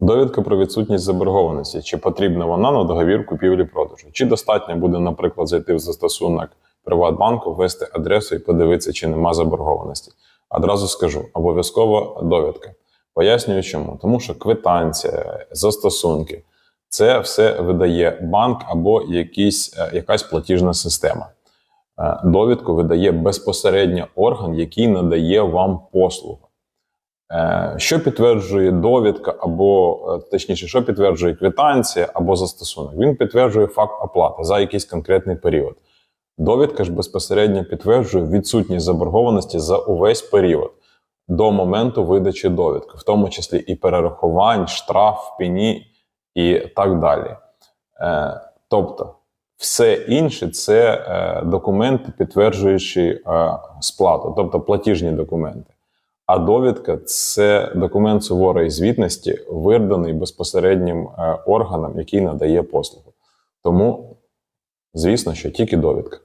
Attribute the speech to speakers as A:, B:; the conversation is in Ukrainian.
A: Довідка про відсутність заборгованості. Чи потрібна вона на договір купівлі-продажу? Чи достатньо буде, наприклад, зайти в застосунок Приватбанку, ввести адресу і подивитися, чи нема заборгованості? Одразу скажу: обов'язково довідка. Пояснюю чому. Тому що квитанція, застосунки це все видає банк або якийсь, е, якась платіжна система. Е, Довідку видає безпосередньо орган, який надає вам послугу. Е, Що підтверджує довідка, або е, точніше, що підтверджує квитанція або застосунок? Він підтверджує факт оплати за якийсь конкретний період. Довідка ж безпосередньо підтверджує відсутність заборгованості за увесь період до моменту видачі довідки, в тому числі і перерахувань, штраф, пені і так далі. Е, Тобто, все інше це документи, підтверджуючи е, сплату, тобто платіжні документи. А довідка це документ суворої звітності, виданий безпосереднім е, органом, який надає послугу. Тому, звісно, що тільки довідка.